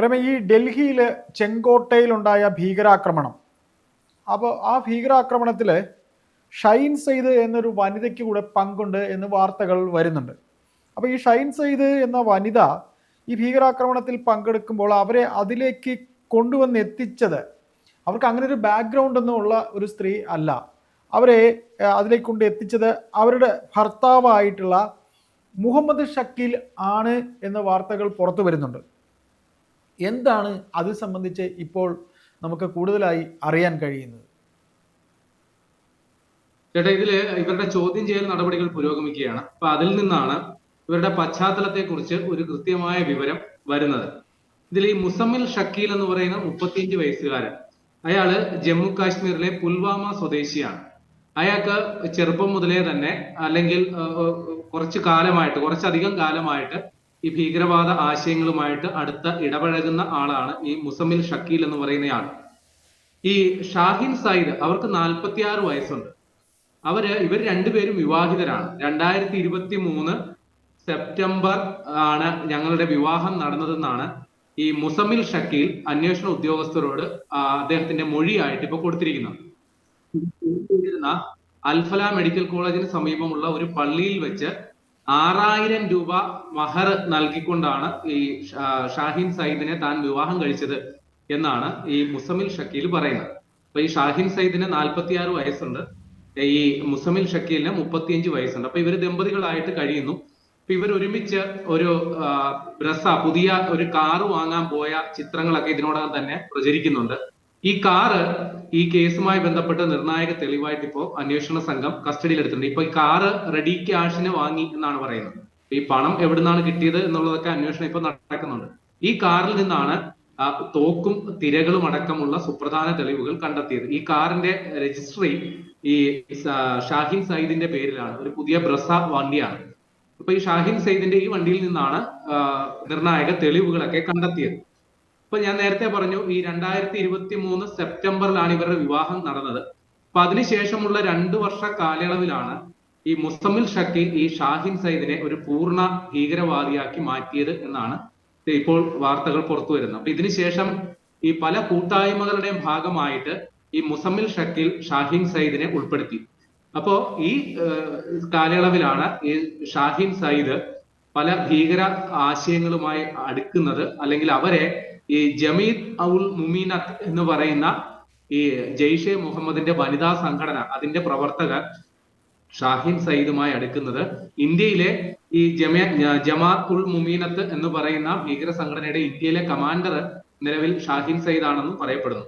പ്രേമ ഈ ഡൽഹിയിൽ ചെങ്കോട്ടയിലുണ്ടായ ഭീകരാക്രമണം. അപ്പോൾ ആ ഭീകരാക്രമണത്തിൽ ഷൈൻ സെയ്ദ് എന്നൊരു വനിതയ്ക്ക് കൂടെ പങ്കുണ്ട് എന്ന് വാർത്തകൾ വരുന്നുണ്ട്. അപ്പോൾ ഈ ഷൈൻ സെയ്ദ് എന്ന വനിത ഈ ഭീകരാക്രമണത്തിൽ പങ്കെടുക്കുമ്പോൾ അവരെ അതിലേക്ക് കൊണ്ടുവന്ന് എത്തിച്ചത് അവർക്ക് അങ്ങനെ ഒരു ബാക്ക്ഗ്രൗണ്ട് ഒന്നും ഉള്ള ഒരു സ്ത്രീ അല്ല. അവരെ അതിലേക്ക് കൊണ്ട് എത്തിച്ചത് അവരുടെ ഭർത്താവായിട്ടുള്ള മുഹമ്മദ് ഷക്കീൽ ആണ് എന്ന വാർത്തകൾ പുറത്തു വരുന്നുണ്ട്. എന്താണ് അത് സംബന്ധിച്ച് ഇപ്പോൾ നമുക്ക് കൂടുതലായി അറിയാൻ കഴിയുന്നത്? ചേട്ടാ ഇതിൽ ഇവരുടെ ചോദ്യം ചെയ്യൽ നടപടികൾ പുരോഗമിക്കുകയാണ്. അപ്പൊ അതിൽ നിന്നാണ് ഇവരുടെ പശ്ചാത്തലത്തെ കുറിച്ച് ഒരു കൃത്യമായ വിവരം വരുന്നത്. ഇതിൽ ഈ മുസമ്മിൽ ഷക്കീൽ എന്ന് പറയുന്ന മുപ്പത്തിയഞ്ച് വയസ്സുകാരൻ അയാൾ ജമ്മു കാശ്മീരിലെ പുൽവാമ സ്വദേശിയാണ്. അയാൾക്ക് ചെറുപ്പം മുതലേ തന്നെ അല്ലെങ്കിൽ കുറച്ച് കാലമായിട്ട് കുറച്ചധികം കാലമായിട്ട് ഈ ഭീകരവാദ ആശയങ്ങളുമായിട്ട് അടുത്ത ഇടപഴകുന്ന ആളാണ് ഈ മുസമിൽ ഷക്കീൽ എന്ന് പറയുന്ന ആൾ ഈ ഷാഹിൻ സയ്യിദ് അവർക്ക് നാൽപ്പത്തിയാറ് വയസ്സുണ്ട്. അവർ ഇവർ രണ്ടുപേരും വിവാഹിതരാണ്. രണ്ടായിരത്തി ഇരുപത്തി മൂന്ന് സെപ്റ്റംബർ ആണ് ഞങ്ങളുടെ വിവാഹം നടന്നതെന്നാണ് ഈ മുസമിൽ ഷക്കീൽ അന്വേഷണ ഉദ്യോഗസ്ഥരോട് അദ്ദേഹത്തിന്റെ മൊഴിയായിട്ട് ഇപ്പൊ കൊടുത്തിരിക്കുന്നത്. അൽഫല മെഡിക്കൽ കോളേജിന് സമീപമുള്ള ഒരു പള്ളിയിൽ വെച്ച് ആറായിരം രൂപ മഹർ നൽകിക്കൊണ്ടാണ് ഈ ഷാഹിൻ സയ്യിദിനെ താൻ വിവാഹം കഴിച്ചത് എന്നാണ് ഈ മുസമിൽ ഷക്കീൽ പറയുന്നത്. അപ്പൊ ഈ ഷാഹിൻ സയ്യിദിന് നാൽപ്പത്തിയാറ് വയസ്സുണ്ട്. ഈ മുസമിൽ ഷക്കീലിന് മുപ്പത്തിയഞ്ച് വയസ്സുണ്ട്. അപ്പൊ ഇവർ ദമ്പതികളായിട്ട് കഴിയുന്നു. അപ്പൊ ഇവർ ഒരുമിച്ച് ഒരു ബ്രസ പുതിയ ഒരു കാറ് വാങ്ങാൻ പോയ ചിത്രങ്ങളൊക്കെ ഇതിനോടകം തന്നെ പ്രചരിക്കുന്നുണ്ട്. ഈ കാറ് ഈ കേസുമായി ബന്ധപ്പെട്ട് നിർണായക തെളിവായിട്ട് ഇപ്പോ അന്വേഷണ സംഘം കസ്റ്റഡിയിൽ എടുത്തിട്ടുണ്ട് ഇപ്പൊ ഈ കാറ് റെഡി ക്യാഷിന് വാങ്ങി എന്നാണ് പറയുന്നത്. ഈ പണം എവിടുന്നാണ് കിട്ടിയത് എന്നുള്ളതൊക്കെ അന്വേഷണം ഇപ്പൊ നടക്കുന്നുണ്ട്. ഈ കാറിൽ നിന്നാണ് തോക്കും തിരകളും അടക്കമുള്ള സുപ്രധാന തെളിവുകൾ കണ്ടെത്തിയത്. ഈ കാറിന്റെ രജിസ്ട്രി ഈ ഷാഹിൻ സയ്യിദിന്റെ പേരിലാണ്. ഒരു പുതിയ ബ്രസ വണ്ടിയാണ്. അപ്പൊ ഈ ഷാഹിൻ സയ്യിദിന്റെ ഈ വണ്ടിയിൽ നിന്നാണ് നിർണായക തെളിവുകളൊക്കെ കണ്ടെത്തിയത്. ഇപ്പൊ ഞാൻ നേരത്തെ പറഞ്ഞു ഈ രണ്ടായിരത്തി ഇരുപത്തി മൂന്ന് സെപ്റ്റംബറിലാണ് ഇവരുടെ വിവാഹം നടന്നത്. അപ്പൊ അതിനുശേഷമുള്ള രണ്ട് വർഷ കാലയളവിലാണ് ഈ മുസ്തമിൽ ഷക്കീൽ ഈ ഷാഹിൻ സയ്യിദിനെ ഒരു പൂർണ ഭീകരവാദിയാക്കി മാറ്റിയത് എന്നാണ് ഇപ്പോൾ വാർത്തകൾ പുറത്തു വരുന്നത്. അപ്പൊ ഇതിനുശേഷം ഈ പല കൂട്ടായ്മകളുടെയും ഭാഗമായിട്ട് ഈ മുസമ്മിൽ ഷക്കീൽ ഷാഹിൻ സയ്യിദിനെ ഉൾപ്പെടുത്തി. അപ്പോ ഈ കാലയളവിലാണ് ഈ ഷാഹിൻ സയ്യിദ് പല ഭീകര ആശയങ്ങളുമായി അടുക്കുന്നത്. അല്ലെങ്കിൽ അവരെ ഈ ജമീദ് ഔൽ മുമീനത്ത് എന്ന് പറയുന്ന ഈ ജെയ്ഷെ മുഹമ്മദിന്റെ വനിതാ സംഘടന അതിന്റെ പ്രവർത്തകർ ഷാഹിൻ സയ്യിദുമായി അടുക്കുന്നത് ഇന്ത്യയിലെ ഈ ജമ ജമാഅത്ത് ഉൽ മുമീനത്ത് എന്ന് പറയുന്ന ഭീകര സംഘടനയുടെ ഇന്ത്യയിലെ കമാൻഡർ നിലവിൽ ഷാഹിൻ സയ്യിദ് ആണെന്നും പറയപ്പെടുന്നു.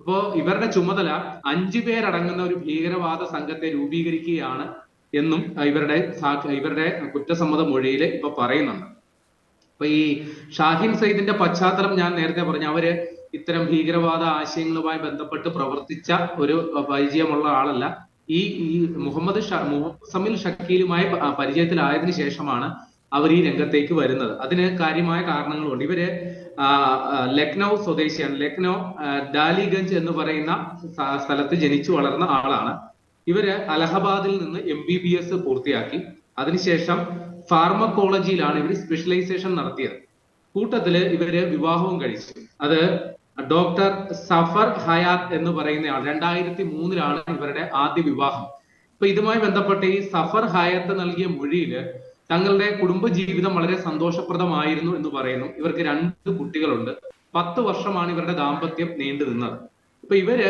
അപ്പോ ഇവരുടെ ചുമതല അഞ്ചു പേരടങ്ങുന്ന ഒരു ഭീകരവാദ സംഘത്തെ രൂപീകരിക്കുകയാണ് എന്നും ഇവരുടെ ഇവരുടെ കുറ്റസമ്മത മൊഴിയിൽ ഇപ്പൊ പറയുന്നുണ്ട്. അപ്പൊ ഈ ഷാഹിൻ സയ്യിദിന്റെ പശ്ചാത്തലം ഞാൻ നേരത്തെ പറഞ്ഞു. അവർ ഇത്തരം ഭീകരവാദ ആശയങ്ങളുമായി ബന്ധപ്പെട്ട് പ്രവർത്തിച്ച ഒരു പരിചയമുള്ള ആളല്ല. ഈ ഈ മുഹമ്മദ് സമിൽ ഷക്കീലുമായി പരിചയത്തിലായതിനു ശേഷമാണ് അവർ ഈ രംഗത്തേക്ക് വരുന്നത്. അതിന് കാര്യമായ കാരണങ്ങളുണ്ട്. ഇവർ ലക്നൗ സ്വദേശിയാണ്. ലക്നൗ ഡാലിഗഞ്ച് എന്ന് പറയുന്ന സ്ഥ- സ്ഥലത്ത് ജനിച്ചു വളർന്ന ആളാണ്. ഇവർ അലഹബാദിൽ നിന്ന് എം ബി ബി എസ് പൂർത്തിയാക്കി. അതിനുശേഷം ഫാർമക്കോളജിയിലാണ് ഇവർ സ്പെഷ്യലൈസേഷൻ നടത്തിയത്. കൂട്ടത്തിൽ ഇവർ വിവാഹവും കഴിച്ചു. അത് ഡോക്ടർ സഫർ ഹയാത്ത് എന്ന് പറയുന്നയാൾ രണ്ടായിരത്തി മൂന്നിലാണ് ഇവരുടെ ആദ്യ വിവാഹം. അപ്പൊ ഇതുമായി ബന്ധപ്പെട്ട് ഈ സഫർ ഹയാത്ത് നൽകിയ മൊഴിയിൽ തങ്ങളുടെ കുടുംബ ജീവിതം വളരെ സന്തോഷപ്രദമായിരുന്നു എന്ന് പറയുന്നു. ഇവർക്ക് രണ്ട് കുട്ടികളുണ്ട്. പത്ത് വർഷമാണ് ഇവരുടെ ദാമ്പത്യം നീണ്ടു നിന്നത് അപ്പൊ ഇവർ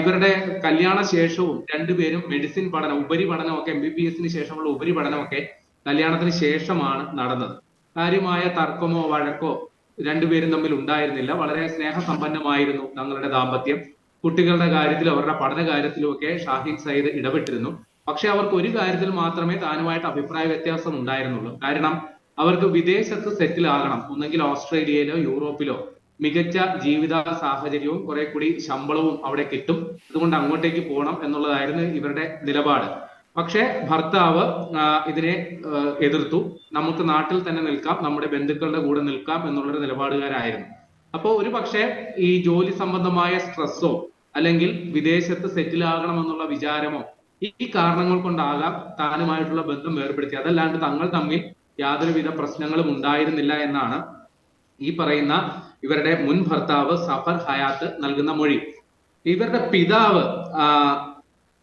ഇവരുടെ കല്യാണ ശേഷവും രണ്ടുപേരും മെഡിസിൻ പഠനം ഉപരിപഠനമൊക്കെ എം ബി ബി എസിന് ശേഷമുള്ള ഉപരിപഠനമൊക്കെ കല്യാണത്തിന് ശേഷമാണ് നടന്നത്. കാര്യമായ തർക്കമോ വഴക്കോ രണ്ടുപേരും തമ്മിൽ ഉണ്ടായിരുന്നില്ല. വളരെ സ്നേഹസമ്പന്നമായിരുന്നു തങ്ങളുടെ ദാമ്പത്യം. കുട്ടികളുടെ കാര്യത്തിലും അവരുടെ പഠന കാര്യത്തിലും ഒക്കെ ഷാഹിൻ സയ്യിദ് ഇടപെട്ടിരുന്നു. പക്ഷെ അവർക്ക് ഒരു കാര്യത്തിൽ മാത്രമേ താനുമായിട്ട് അഭിപ്രായ വ്യത്യാസം ഉണ്ടായിരുന്നുള്ളൂ. കാരണം അവർക്ക് വിദേശത്ത് സെറ്റിൽ ആകണം. ഒന്നെങ്കിൽ ഓസ്ട്രേലിയയിലോ യൂറോപ്പിലോ മികച്ച ജീവിത സാഹചര്യവും കുറെ കൂടി ശമ്പളവും അവിടെ കിട്ടും. അതുകൊണ്ട് അങ്ങോട്ടേക്ക് പോകണം എന്നുള്ളതായിരുന്നു ഇവരുടെ നിലപാട്. പക്ഷേ ഭർത്താവ് ഇതിനെ എതിർത്തു. നമുക്ക് നാട്ടിൽ തന്നെ നിൽക്കാം നമ്മുടെ ബന്ധുക്കളുടെ കൂടെ നിൽക്കാം എന്നുള്ളൊരു നിലപാടുകാരായിരുന്നു. അപ്പോൾ ഒരു പക്ഷേ ഈ ജോലി സംബന്ധമായ സ്ട്രെസ്സോ അല്ലെങ്കിൽ വിദേശത്ത് സെറ്റിൽ ആകണമെന്നുള്ള വിചാരമോ ഈ കാരണങ്ങൾ കൊണ്ടാകാം താനുമായിട്ടുള്ള ബന്ധം വേർപെടുത്തി അതല്ലാണ്ട് തങ്ങൾ തമ്മിൽ യാതൊരുവിധ പ്രശ്നങ്ങളും ഉണ്ടായിരുന്നില്ല എന്നാണ് ഈ പറയുന്ന ഇവരുടെ മുൻ ഭർത്താവ് സഫർ ഹയാത്ത് നൽകുന്ന മൊഴി. ഇവരുടെ പിതാവ്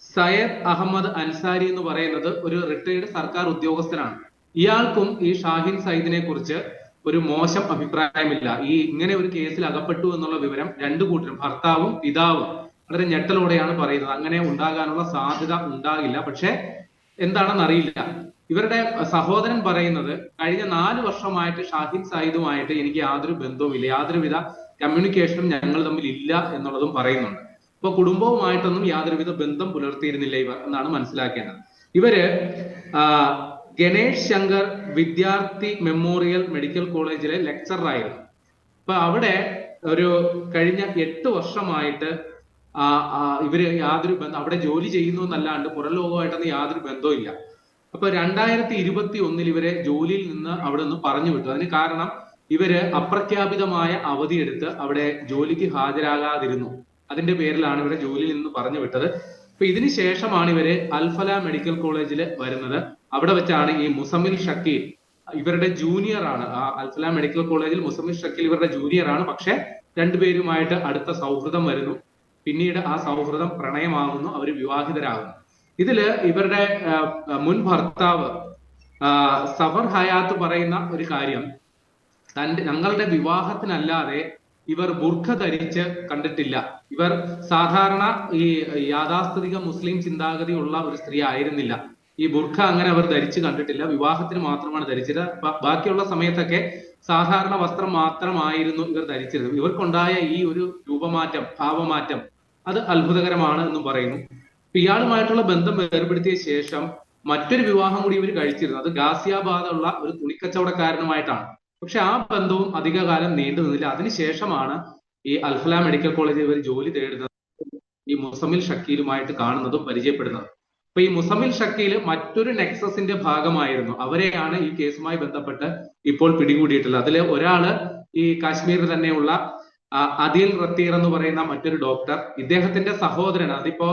സയ്യദ് അഹമ്മദ് അൻസാരി എന്ന് പറയുന്നത് ഒരു റിട്ടയർഡ് സർക്കാർ ഉദ്യോഗസ്ഥനാണ്. ഇയാൾക്കും ഈ ഷാഹിൻ സയ്യിദിനെ കുറിച്ച് ഒരു മോശം അഭിപ്രായമില്ല. ഈ ഇങ്ങനെ ഒരു കേസിൽ അകപ്പെട്ടു എന്നുള്ള വിവരം രണ്ടു കൂട്ടരും ഭർത്താവും പിതാവും വളരെ ഞെട്ടലോടെയാണ് പറയുന്നത്. അങ്ങനെ ഉണ്ടാകാനുള്ള സാധ്യത ഉണ്ടാകില്ല. പക്ഷെ എന്താണെന്ന് അറിയില്ല. ഇവരുടെ സഹോദരൻ പറയുന്നത് കഴിഞ്ഞ നാല് വർഷമായിട്ട് ഷാഹിൻ സയ്യിദുമായിട്ട് എനിക്ക് യാതൊരു ബന്ധവുമില്ല. യാതൊരുവിധ കമ്മ്യൂണിക്കേഷനും ഞങ്ങൾ തമ്മിൽ ഇല്ല എന്നുള്ളതും പറയുന്നുണ്ട്. അപ്പൊ കുടുംബവുമായിട്ടൊന്നും യാതൊരുവിധ ബന്ധം പുലർത്തിയിരുന്നില്ല ഇവർ എന്നാണ് മനസ്സിലാക്കേണ്ടത്. ഇവർ ഗണേഷ് ശങ്കർ വിദ്യാർത്ഥി മെമ്മോറിയൽ മെഡിക്കൽ കോളേജിലെ ലെക്ചറർ ആയിരുന്നു. അപ്പൊ അവിടെ ഒരു കഴിഞ്ഞ എട്ട് വർഷമായിട്ട് ഇവർ യാതൊരു ബന്ധം അവിടെ ജോലി ചെയ്യുന്നു എന്നല്ലാണ്ട് പുറം ലോകമായിട്ടൊന്നും യാതൊരു ബന്ധവും ഇല്ല. അപ്പൊ രണ്ടായിരത്തി ഇരുപത്തി ഒന്നിൽ ഇവരെ ജോലിയിൽ നിന്ന് അവിടെ നിന്ന് പറഞ്ഞു വിട്ടു. അതിന് കാരണം ഇവർ അപ്രഖ്യാപിതമായ അവധിയെടുത്ത് അവിടെ ജോലിക്ക് ഹാജരാകാതിരുന്നു. അതിന്റെ പേരിലാണ് ഇവരെ ജോലിയിൽ നിന്ന് പറഞ്ഞു വിട്ടത്. അപ്പൊ ഇതിനുശേഷമാണ് ഇവർ അൽഫല മെഡിക്കൽ കോളേജിൽ വരുന്നത്. അവിടെ വെച്ചാണ് ഈ മുസമിൽ ഷക്കീൽ ഇവരുടെ ജൂനിയർ ആണ്. ആ അൽഫല മെഡിക്കൽ കോളേജിൽ മുസമിൽ ഷക്കീൽ ഇവരുടെ ജൂനിയർ ആണ്. പക്ഷെ രണ്ടുപേരുമായിട്ട് അടുത്ത സൗഹൃദം വരുന്നു. പിന്നീട് ആ സൗഹൃദം പ്രണയമാകുന്നു അവർ വിവാഹിതരാകുന്നു. ഇതിൽ ഇവരുടെ മുൻ ഭർത്താവ് സഫർ ഹയാത്ത് പറയുന്ന ഒരു കാര്യം. തന്റെ ഞങ്ങളുടെ വിവാഹത്തിനല്ലാതെ ഇവർ ബുർഖ ധരിച്ച് കണ്ടിട്ടില്ല. ഇവർ സാധാരണ ഈ യാഥാസ്ഥിതിക മുസ്ലിം ചിന്താഗതി ഉള്ള ഒരു സ്ത്രീ ആയിരുന്നില്ല. ഈ ബുർഖ അങ്ങനെ അവർ ധരിച്ചു കണ്ടിട്ടില്ല. വിവാഹത്തിന് മാത്രമാണ് ധരിച്ചത്. ബാക്കിയുള്ള സമയത്തൊക്കെ സാധാരണ വസ്ത്രം മാത്രമായിരുന്നു ഇവർ ധരിച്ചിരുന്നത്. ഇവർക്കുണ്ടായ ഈ ഒരു രൂപമാറ്റം ഭാവമാറ്റം അത് അത്ഭുതകരമാണ് എന്ന് പറയുന്നു. ഇയാളുമായിട്ടുള്ള ബന്ധം വേർപെടുത്തിയ ശേഷം മറ്റൊരു വിവാഹം കൂടി ഇവർ കഴിച്ചിരുന്നു. അത് ഗാസിയാബാദുള്ള ഒരു തുണിക്കച്ചവടക്കാരനുമായിട്ടാണ്. പക്ഷെ ആ ബന്ധവും അധികകാലം നീണ്ടു നിന്നില്ല അതിനുശേഷമാണ് ഈ അൽഫല മെഡിക്കൽ കോളേജിൽ ഇവർ ജോലി തേടുന്നത് ഈ മുസമിൽ ഷക്കീലുമായിട്ട് കാണുന്നതും പരിചയപ്പെടുന്നതും. അപ്പൊ ഈ മുസമിൽ ഷക്കീൽ മറ്റൊരു നെക്സസിന്റെ ഭാഗമായിരുന്നു. അവരെയാണ് ഈ കേസുമായി ബന്ധപ്പെട്ട് ഇപ്പോൾ പിടികൂടിയിട്ടുള്ളത്. അതിൽ ഒരാൾ ഈ കാശ്മീരിൽ തന്നെയുള്ള അദിൽ റത്തീർ എന്ന് പറയുന്ന മറ്റൊരു ഡോക്ടർ ഇദ്ദേഹത്തിന്റെ സഹോദരൻ അതിപ്പോ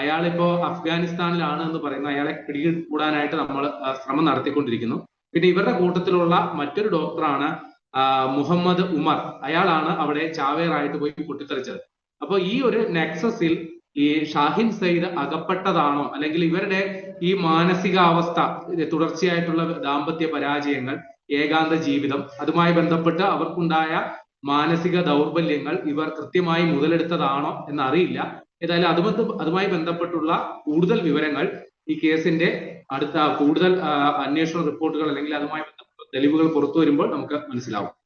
അയാളിപ്പോ അഫ്ഗാനിസ്ഥാനിലാണ് എന്ന് പറയുന്ന. അയാളെ പിടികൂടാനായിട്ട് നമ്മൾ ശ്രമം നടത്തിക്കൊണ്ടിരിക്കുന്നു. പിന്നെ ഇവരുടെ കൂട്ടത്തിലുള്ള മറ്റൊരു ഡോക്ടറാണ് മുഹമ്മദ് ഉമർ. അയാളാണ് അവിടെ ചാവേറായിട്ട് പോയി പൊട്ടിത്തെറിച്ചത്. അപ്പൊ ഈ ഒരു നെക്സസിൽ ഈ ഷാഹിൻ സയ്യിദ് അകപ്പെട്ടതാണോ? അല്ലെങ്കിൽ ഇവരുടെ ഈ മാനസികാവസ്ഥ തുടർച്ചയായിട്ടുള്ള ദാമ്പത്യ പരാജയങ്ങൾ ഏകാന്ത ജീവിതം അതുമായി ബന്ധപ്പെട്ട് അവർക്കുണ്ടായ മാനസിക ദൗർബല്യങ്ങൾ ഇവർ കൃത്യമായി മുതലെടുത്തതാണോ എന്നറിയില്ല. ഏതായാലും അതുബന്ധ അതുമായി ബന്ധപ്പെട്ടുള്ള കൂടുതൽ വിവരങ്ങൾ ഈ കേസിന്റെ അടുത്ത കൂടുതൽ അന്വേഷണ റിപ്പോർട്ടുകൾ അല്ലെങ്കിൽ അതുമായി ബന്ധപ്പെട്ട തെളിവുകൾ പുറത്തു വരുമ്പോൾ നമുക്ക് മനസ്സിലാവും.